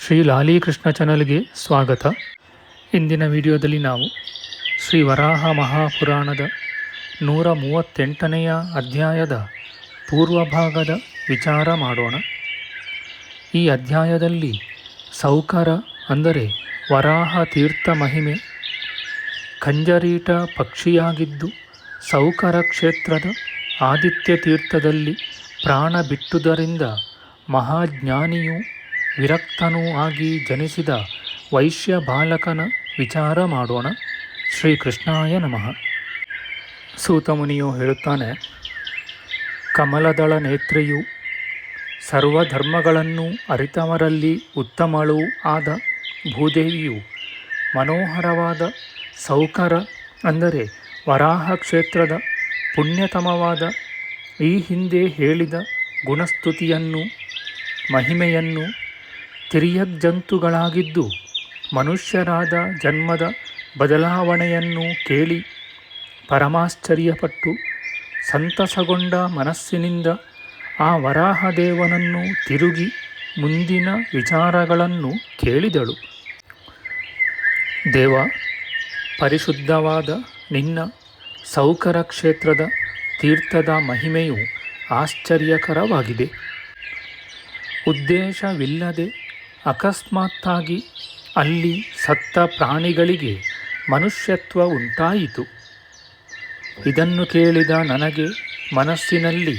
ಶ್ರೀ ಲಾಲೀಕೃಷ್ಣ ಚಾನಲ್ಗೆ ಸ್ವಾಗತ. ಇಂದಿನ ವಿಡಿಯೋದಲ್ಲಿ ನಾವು ಶ್ರೀ ವರಾಹ ಮಹಾಪುರಾಣದ ನೂರ ಮೂವತ್ತೆಂಟನೆಯ ಅಧ್ಯಾಯದ ಪೂರ್ವಭಾಗದ ವಿಚಾರ ಮಾಡೋಣ. ಈ ಅಧ್ಯಾಯದಲ್ಲಿ ಸೌಕರ ಅಂದರೆ ವರಾಹ ತೀರ್ಥ ಮಹಿಮೆ, ಖಂಜರೀಟ ಪಕ್ಷಿಯಾಗಿದ್ದು ಸೌಕರ ಕ್ಷೇತ್ರದ ಆದಿತ್ಯ ತೀರ್ಥದಲ್ಲಿ ಪ್ರಾಣ ಬಿಟ್ಟುದರಿಂದ ಮಹಾಜ್ಞಾನಿಯೂ ವಿರಕ್ತನೂ ಆಗಿ ಜನಿಸಿದ ವೈಶ್ಯ ಬಾಲಕನ ವಿಚಾರ ಮಾಡೋಣ. ಶ್ರೀಕೃಷ್ಣಾಯ ನಮಃ. ಸೂತಮುನಿಯು ಹೇಳುತ್ತಾನೆ, ಕಮಲದಳ ನೇತ್ರೆಯು ಸರ್ವಧರ್ಮಗಳನ್ನು ಅರಿತವರಲ್ಲಿ ಉತ್ತಮಳೂ ಆದ ಭೂದೇವಿಯು ಮನೋಹರವಾದ ಸೌಕರ ಅಂದರೆ ವರಾಹ ಕ್ಷೇತ್ರದ ಪುಣ್ಯತಮವಾದ ಈ ಹಿಂದೆ ಹೇಳಿದ ಗುಣಸ್ತುತಿಯನ್ನು ಮಹಿಮೆಯನ್ನು ತಿರ್ಯಗ್ಜಂತುಗಳಾಗಿದ್ದು ಮನುಷ್ಯರಾದ ಜನ್ಮದ ಬದಲಾವಣೆಯನ್ನು ಕೇಳಿ ಪರಮಾಶ್ಚರ್ಯಪಟ್ಟು ಸಂತಸಗೊಂಡ ಮನಸ್ಸಿನಿಂದ ಆ ವರಾಹದೇವನನ್ನು ತಿರುಗಿ ಮುಂದಿನ ವಿಚಾರಗಳನ್ನು ಕೇಳಿದಳು. ದೇವ, ಪರಿಶುದ್ಧವಾದ ನಿನ್ನ ಸೌಕರ ಕ್ಷೇತ್ರದ ತೀರ್ಥದ ಮಹಿಮೆಯು ಆಶ್ಚರ್ಯಕರವಾಗಿದೆ. ಉದ್ದೇಶವಿಲ್ಲದೆ ಅಕಸ್ಮಾತ್ತಾಗಿ ಅಲ್ಲಿ ಸತ್ತ ಪ್ರಾಣಿಗಳಿಗೆ ಮನುಷ್ಯತ್ವ ಉಂಟಾಯಿತು. ಇದನ್ನು ಕೇಳಿದ ನನಗೆ ಮನಸ್ಸಿನಲ್ಲಿ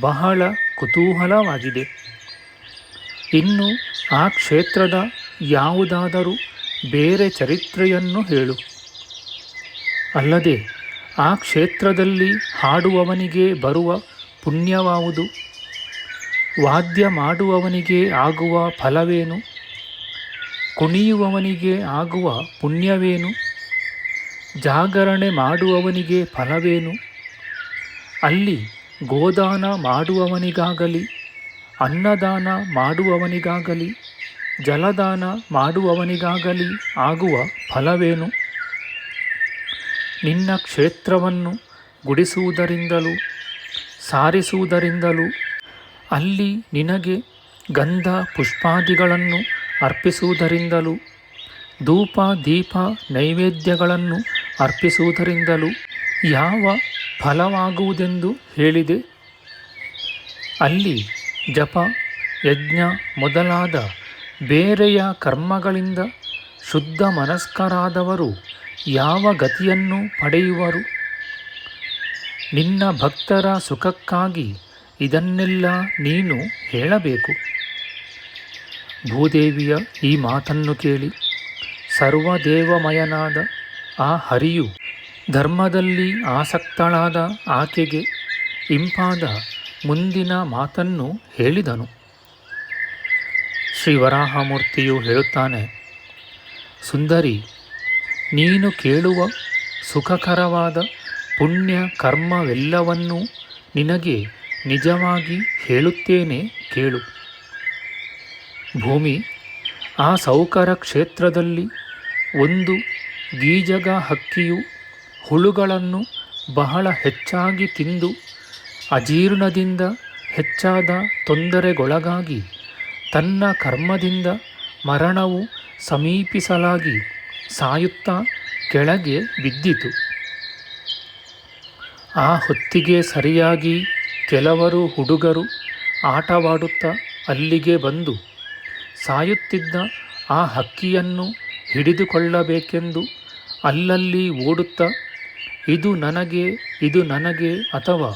ಬಹಳ ಕುತೂಹಲವಾಗಿದೆ. ಇನ್ನು ಆ ಕ್ಷೇತ್ರದ ಯಾವುದಾದರೂ ಬೇರೆ ಚರಿತ್ರೆಯನ್ನು ಹೇಳು. ಅಲ್ಲದೆ ಆ ಕ್ಷೇತ್ರದಲ್ಲಿ ಹಾಡುವವನಿಗೆ ಬರುವ ಪುಣ್ಯವಾವುದು ವಾದ್ಯ ಮಾಡುವವನಿಗೆ ಆಗುವ ಫಲವೇನು? ಕುಣಿಯುವವನಿಗೆ ಆಗುವ ಪುಣ್ಯವೇನು? ಜಾಗರಣೆ ಮಾಡುವವನಿಗೆ ಫಲವೇನು? ಅಲ್ಲಿ ಗೋದಾನ ಮಾಡುವವನಿಗಾಗಲಿ, ಅನ್ನದಾನ ಮಾಡುವವನಿಗಾಗಲಿ, ಜಲದಾನ ಮಾಡುವವನಿಗಾಗಲಿ ಆಗುವ ಫಲವೇನು? ನಿನ್ನ ಕ್ಷೇತ್ರವನ್ನು ಗುಡಿಸುವುದರಿಂದಲೂ, ಸಾರಿಸುವುದರಿಂದಲೂ ಅಲ್ಲಿ ನಿನಗೆ ಗಂಧ ಪುಷ್ಪಾದಿಗಳನ್ನು ಅರ್ಪಿಸುವುದರಿಂದಲೂ, ಧೂಪ, ದೀಪ, ನೈವೇದ್ಯಗಳನ್ನು ಅರ್ಪಿಸುವುದರಿಂದಲೂ ಯಾವ ಫಲವಾಗುವುದೆಂದು ಹೇಳಿದೆ? ಅಲ್ಲಿ ಜಪ, ಯಜ್ಞ ಮೊದಲಾದ ಬೇರೆಯ ಕರ್ಮಗಳಿಂದ ಶುದ್ಧ ಮನಸ್ಕರಾದವರು ಯಾವ ಗತಿಯನ್ನು ಪಡೆಯುವರು? ನಿನ್ನ ಭಕ್ತರ ಸುಖಕ್ಕಾಗಿ ಇದನ್ನೆಲ್ಲ ನೀನು ಹೇಳಬೇಕು. ಭೂದೇವಿಯ ಈ ಮಾತನ್ನು ಕೇಳಿ ಸರ್ವದೇವಮಯನಾದ ಆ ಹರಿಯು ಧರ್ಮದಲ್ಲಿ ಆಸಕ್ತಳಾದ ಆಕೆಗೆ ಇಂಪಾದ ಮುಂದಿನ ಮಾತನ್ನು ಹೇಳಿದನು. ಶ್ರೀ ವರಾಹಮೂರ್ತಿಯು ಹೇಳುತ್ತಾನೆ, ಸುಂದರಿ, ನೀನು ಕೇಳುವ ಸುಖಕರವಾದ ಪುಣ್ಯ ಕರ್ಮವೆಲ್ಲವನ್ನೂ ನಿನಗೆ ನಿಜವಾಗಿ ಹೇಳುತ್ತೇನೆ ಕೇಳು. ಭೂಮಿ ಆ ಸೌಕರ ಕ್ಷೇತ್ರದಲ್ಲಿ ಒಂದು ಗೀಜಗ ಹಕ್ಕಿಯು ಹುಳುಗಳನ್ನು ಬಹಳ ಹೆಚ್ಚಾಗಿ ತಿಂದು ಅಜೀರ್ಣದಿಂದ ಹೆಚ್ಚಾದ ತೊಂದರೆಗೊಳಗಾಗಿ ತನ್ನ ಕರ್ಮದಿಂದ ಮರಣವು ಸಮೀಪಿಸಲಾಗಿ ಸಾಯುತ್ತಾ ಕೆಳಗೆ ಬಿದ್ದಿತು. ಆ ಹೊತ್ತಿಗೆ ಸರಿಯಾಗಿ ಕೆಲವರು ಹುಡುಗರು ಆಟವಾಡುತ್ತಾ ಅಲ್ಲಿಗೆ ಬಂದು ಸಾಯುತ್ತಿದ್ದ ಆ ಹಕ್ಕಿಯನ್ನು ಹಿಡಿದುಕೊಳ್ಳಬೇಕೆಂದು ಅಲ್ಲಲ್ಲಿ ಓಡುತ್ತಾ, ಇದು ನನಗೆ ಇದು ನನಗೆ ಅಥವಾ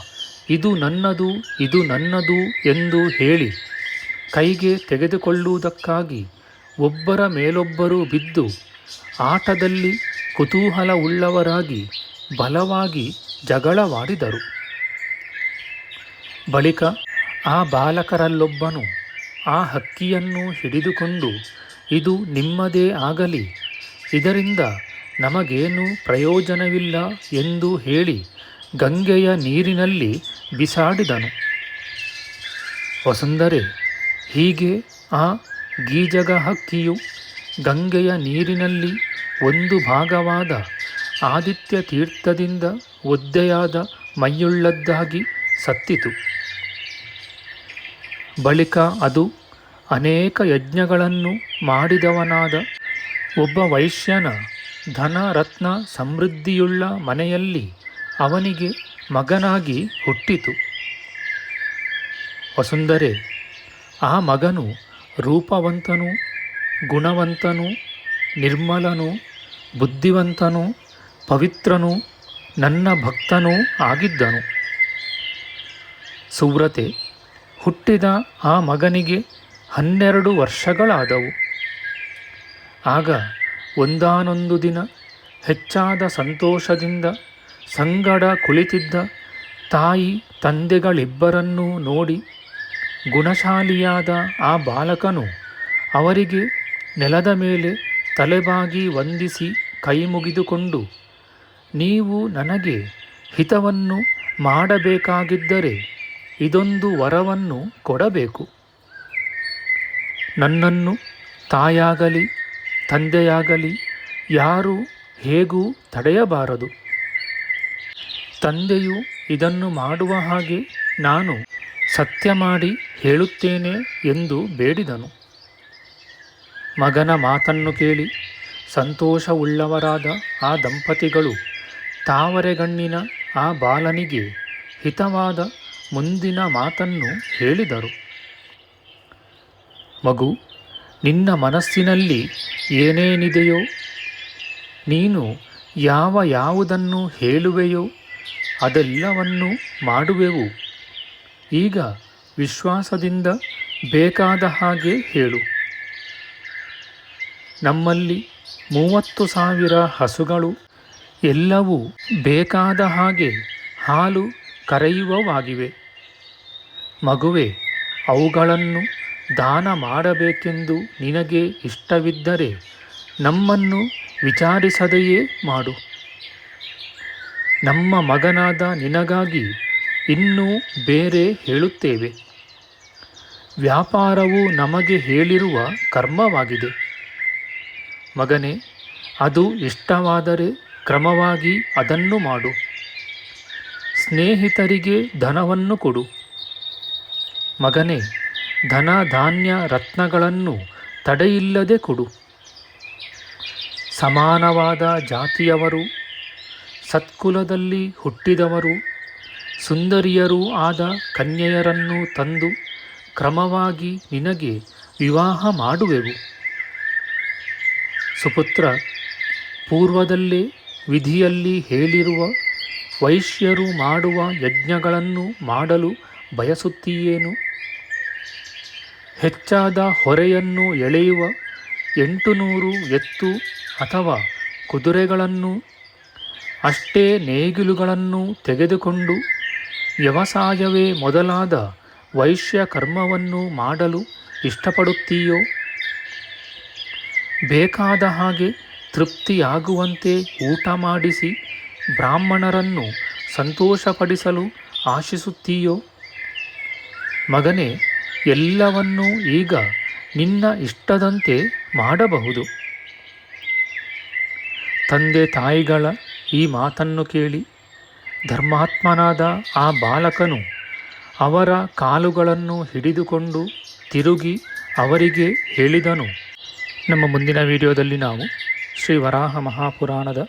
ಇದು ನನ್ನದು ಇದು ನನ್ನದು ಎಂದು ಹೇಳಿ ಕೈಗೆ ತೆಗೆದುಕೊಳ್ಳುವುದಕ್ಕಾಗಿ ಒಬ್ಬರ ಮೇಲೊಬ್ಬರು ಬಿದ್ದು ಆಟದಲ್ಲಿ ಕುತೂಹಲವುಳ್ಳವರಾಗಿ ಬಲವಾಗಿ ಜಗಳವಾಡಿದರು. ಬಳಿಕ ಆ ಬಾಲಕರಲ್ಲೊಬ್ಬನು ಆ ಹಕ್ಕಿಯನ್ನು ಹಿಡಿದುಕೊಂಡು, ಇದು ನಿಮ್ಮದೇ ಆಗಲಿ, ಇದರಿಂದ ನಮಗೇನು ಪ್ರಯೋಜನವಿಲ್ಲ ಎಂದು ಹೇಳಿ ಗಂಗೆಯ ನೀರಿನಲ್ಲಿ ಬಿಸಾಡಿದನು. ವಸುಂಧರೆ, ಹೀಗೆ ಆ ಗೀಜಗ ಹಕ್ಕಿಯು ಗಂಗೆಯ ನೀರಿನಲ್ಲಿ ಒಂದು ಭಾಗವಾದ ಆದಿತ್ಯ ತೀರ್ಥದಿಂದ ಒದ್ದೆಯಾದ ಮೈಯುಳ್ಳದ್ದಾಗಿ ಸತ್ತಿತು. ಬಳಿಕ ಅದು ಅನೇಕ ಯಜ್ಞಗಳನ್ನು ಮಾಡಿದವನಾದ ಒಬ್ಬ ವೈಶ್ಯನ ಧನ ರತ್ನ ಸಮೃದ್ಧಿಯುಳ್ಳ ಮನೆಯಲ್ಲಿ ಅವನಿಗೆ ಮಗನಾಗಿ ಹುಟ್ಟಿತು. ವಸುಂಧರೆ, ಆ ಮಗನು ರೂಪವಂತನು, ಗುಣವಂತನು, ನಿರ್ಮಲನು, ಬುದ್ಧಿವಂತನು, ಪವಿತ್ರನು, ನನ್ನ ಭಕ್ತನೂ ಆಗಿದ್ದನು. ಸುವ್ರತೆ ಹುಟ್ಟಿದ ಆ ಮಗನಿಗೆ ಹನ್ನೆರಡು ವರ್ಷಗಳಾದವು. ಆಗ ಒಂದಾನೊಂದು ದಿನ ಹೆಚ್ಚಾದ ಸಂತೋಷದಿಂದ ಸಂಗಡ ಕುಳಿತಿದ್ದ ತಾಯಿ ತಂದೆಗಳಿಬ್ಬರನ್ನೂ ನೋಡಿ ಗುಣಶಾಲಿಯಾದ ಆ ಬಾಲಕನು ಅವರಿಗೆ ನೆಲದ ಮೇಲೆ ತಲೆಬಾಗಿ ವಂದಿಸಿ ಕೈ ಮುಗಿದುಕೊಂಡು, ನೀವು ನನಗೆ ಹಿತವನ್ನು ಮಾಡಬೇಕಾಗಿದ್ದರೆ ಇದೊಂದು ವರವನ್ನು ಕೊಡಬೇಕು. ನನ್ನನ್ನು ತಾಯಾಗಲಿ, ತಂದೆಯಾಗಲಿ, ಯಾರು ಹೇಗೂ ತಡೆಯಬಾರದು. ತಂದೆಯು ಇದನ್ನು ಮಾಡುವ ಹಾಗೆ ನಾನು ಸತ್ಯ ಮಾಡಿ ಹೇಳುತ್ತೇನೆ ಎಂದು ಬೇಡಿದನು. ಮಗನ ಮಾತನ್ನು ಕೇಳಿ ಸಂತೋಷವುಳ್ಳವರಾದ ಆ ದಂಪತಿಗಳು ತಾವರೆಗಣ್ಣಿನ ಆ ಬಾಲನಿಗೆ ಹಿತವಾದ ಮುಂದಿನ ಮಾತನ್ನು ಹೇಳಿದರು. ಮಗು, ನಿನ್ನ ಮನಸ್ಸಿನಲ್ಲಿ ಏನೇನಿದೆಯೋ, ನೀನು ಯಾವ ಯಾವುದನ್ನು ಹೇಳುವೆಯೋ ಅದೆಲ್ಲವನ್ನು ಮಾಡುವೆವು. ಈಗ ವಿಶ್ವಾಸದಿಂದ ಬೇಕಾದ ಹಾಗೆ ಹೇಳು. ನಮ್ಮಲ್ಲಿ ಮೂವತ್ತು ಸಾವಿರ ಹಸುಗಳು ಎಲ್ಲವೂ ಬೇಕಾದ ಹಾಗೆ ಹಾಲು ಕರೆಯುವವಾಗಿವೆ ಮಗುವೆ, ಅವುಗಳನ್ನು ದಾನ ಮಾಡಬೇಕೆಂದು ನಿನಗೆ ಇಷ್ಟವಿದ್ದರೆ ನಮ್ಮನ್ನು ವಿಚಾರಿಸದೆಯೇ ಮಾಡು. ನಮ್ಮ ಮಗನಾದ ನಿನಗಾಗಿ ಇನ್ನೂ ಬೇರೆ ಹೇಳುತ್ತೇವೆ. ವ್ಯಾಪಾರವು ನಮಗೆ ಹೇಳಿರುವ ಕರ್ಮವಾಗಿದೆ. ಮಗನೇ, ಅದು ಇಷ್ಟವಾದರೆ ಕ್ರಮವಾಗಿ ಅದನ್ನು ಮಾಡು. ಸ್ನೇಹಿತರಿಗೆ ಧನವನ್ನು ಕೊಡು. ಮಗನೇ ಧನ ಧಾನ್ಯ ರತ್ನಗಳನ್ನು ತಡೆಯಿಲ್ಲದೆ ಕೊಡು. ಸಮಾನವಾದ ಜಾತಿಯವರು, ಸತ್ಕುಲದಲ್ಲಿ ಹುಟ್ಟಿದವರು, ಸುಂದರಿಯರೂ ಆದ ಕನ್ಯೆಯರನ್ನು ತಂದು ಕ್ರಮವಾಗಿ ನಿನಗೆ ವಿವಾಹ ಮಾಡುವೆವು. ಸುಪುತ್ರ, ಪೂರ್ವದಲ್ಲೇ ವಿಧಿಯಲ್ಲಿ ಹೇಳಿರುವ ವೈಶ್ಯರು ಮಾಡುವ ಯಜ್ಞಗಳನ್ನು ಮಾಡಲು ಬಯಸುತ್ತೀಯೇನು? ಹೆಚ್ಚಾದ ಹೊರೆಯನ್ನು ಎಳೆಯುವ ಎಂಟು ನೂರು ಎತ್ತು ಅಥವಾ ಕುದುರೆಗಳನ್ನು, ಅಷ್ಟೇ ನೇಗಿಲುಗಳನ್ನು ತೆಗೆದುಕೊಂಡು ವ್ಯವಸಾಯವೇ ಮೊದಲಾದ ವೈಶ್ಯ ಕರ್ಮವನ್ನು ಮಾಡಲು ಇಷ್ಟಪಡುತ್ತೀಯೋ? ಬೇಕಾದ ಹಾಗೆ ತೃಪ್ತಿಯಾಗುವಂತೆ ಊಟ ಮಾಡಿಸಿ ಬ್ರಾಹ್ಮಣರನ್ನು ಸಂತೋಷಪಡಿಸಲು ಆಶಿಸುತ್ತೀಯೋ? ಮಗನೇ, ಎಲ್ಲವನ್ನೂ ಈಗ ನಿನ್ನ ಇಷ್ಟದಂತೆ ಮಾಡಬಹುದು. ತಂದೆ ತಾಯಿಗಳ ಈ ಮಾತನ್ನು ಕೇಳಿ ಧರ್ಮಾತ್ಮನಾದ ಆ ಬಾಲಕನು ಅವರ ಕಾಲುಗಳನ್ನು ಹಿಡಿದುಕೊಂಡು ತಿರುಗಿ ಅವರಿಗೆ ಹೇಳಿದನು. ನಮ್ಮ ಮುಂದಿನ ವಿಡಿಯೋದಲ್ಲಿ ನಾವು ಶ್ರೀ ವರಾಹ ಮಹಾಪುರಾಣದ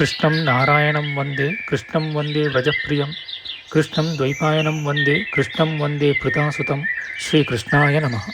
ಕೃಷ್ಣಂ ನಾರಾಯಣಂ ವಂದೇ ಕೃಷ್ಣಂ ವಂದೇ ವ್ರಜಪ್ರಿಯಂ ಕೃಷ್ಣಂ ದ್ವೈಪಾಯನಂ ವಂದೇ ಕೃಷ್ಣಂ ವಂದೇ ಪೃತಾಸುತಂ ಶ್ರೀಕೃಷ್ಣಾಯ ನಮಃ